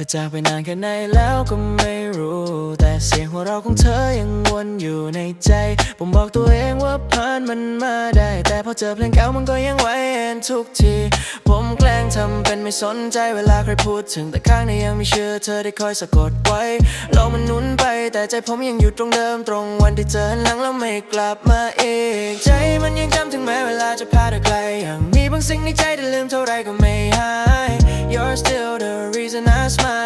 ธอจากไปนานแค่ไหนแล้วก็ไม่รู้ แต่เสียงหัวเราะของเธอยังวนอยู่ในใจ ผมบอกตัวเองว่าผ่านมันมาได้ แต่พอเจอเพลงเก่ามันก็ยังไหวเอ็นทุกที ผมแกล้งทำเป็นไม่สนใจเวลาใครพูดถึงแต่ข้างในยังไม่เชื่อเธอได้คอยสะกดไว้โลกมันหนุนไป แต่ใจผมยังอยู่ตรงเดิมตรงวันที่เจอหันหลังแล้วไม่กลับมาอีกใจมันยังจำถึงแม้เวลาจะพาเธอไกลยังมีบางสิ่งในใจที่ลืมเท่าไรก็ไม่หาย You're still the reason I smile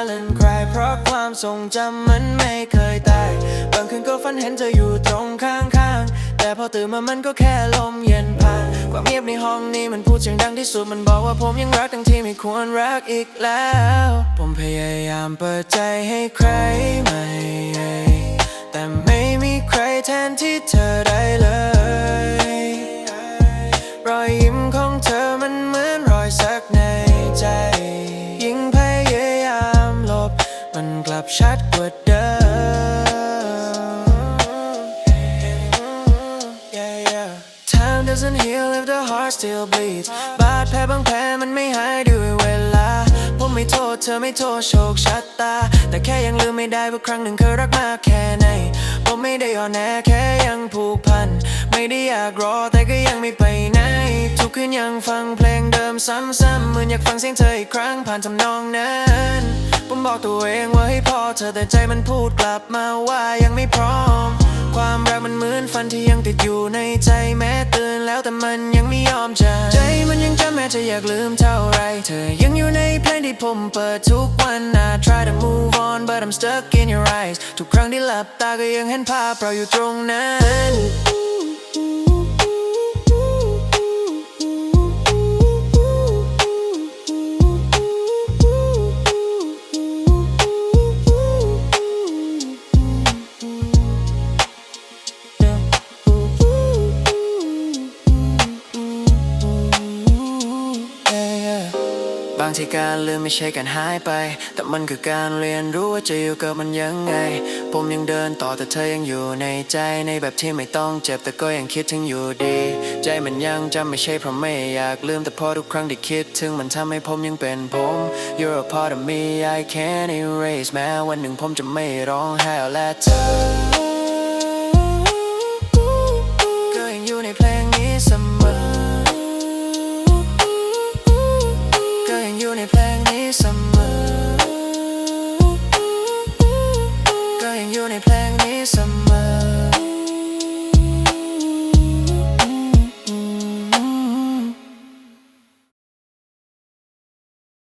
ะความทรงจำมันไม่เคยตาย บางคืนก็ฝันเห็นเธออยู่ตรงข้างๆ แต่พอตื่นมามันก็แค่ลมเย็นผ่าน ความเงียบในห้องนี้มันพูดเสียงดังที่สุด มันบอกว่าผมยังรักทั้งที่ไม่ควรรักอีกแล้ว ผมพยายามเปิดใจให้ใครใหม่ แต่ไม่มีใครแทนที่เธอได้เลย รอย มันกลับชัดกว่าเดิม Yeah, yeah. Time doesn't heal if the heart still bleeds บาดแผลบางแผลมันไม่หายด้วยเวลา ผมไม่โทษเธอไม่โทษโชคชะตา แต่แค่ยังลืมไม่ได้ว่าครั้งหนึ่งเคยรักมากแค่ไหน ผมไม่ได้อ่อนแอแค่ยังผูกพัน ไม่ได้อยากรอแต่ก็ยังไม่ไปไหน ทุกคืนยังฟังเพลงเดิมซ้ำๆเหมือนอยากฟังเสียงเธออีกครั้งผ่านทำนองนั้น ผมบอกตัวเองว่าให้พอเธอแต่ใจมันพูดกลับมาว่ายังไม่พร้อม ความรักมันเหมือนฟันที่ยังติดอยู่ในใจแม้เตือนแล้วแต่มันยังไม่ยอมจำใจมันยังจำแม้จะอยากลืมเท่าไร เธอยังอยู่ในเพลงที่ผมเปิดทุกวัน I try to move on but I'm stuck in your eyes ทุกครั้งที่หลับตาก็ยังเห็นภาพเราอยู่ตรงนั้น บางทีการลืมไม่ใช่การหายไป แต่มันคือการเรียนรู้ว่าจะอยู่กับมันยังไง ผมยังเดินต่อแต่เธอยังอยู่ในใจในแบบที่ไม่ต้องเจ็บแต่ก็ยังคิดถึงอยู่ดี ใจมันยังจำไม่ใช่เพราะไม่อยากลืมแต่พอทุกครั้งที่คิดถึงมันทำให้ผมยังเป็นผม You're a part of me I can't erase แม้วันหนึ่งผมจะไม่ร้องไห้อาและเธอ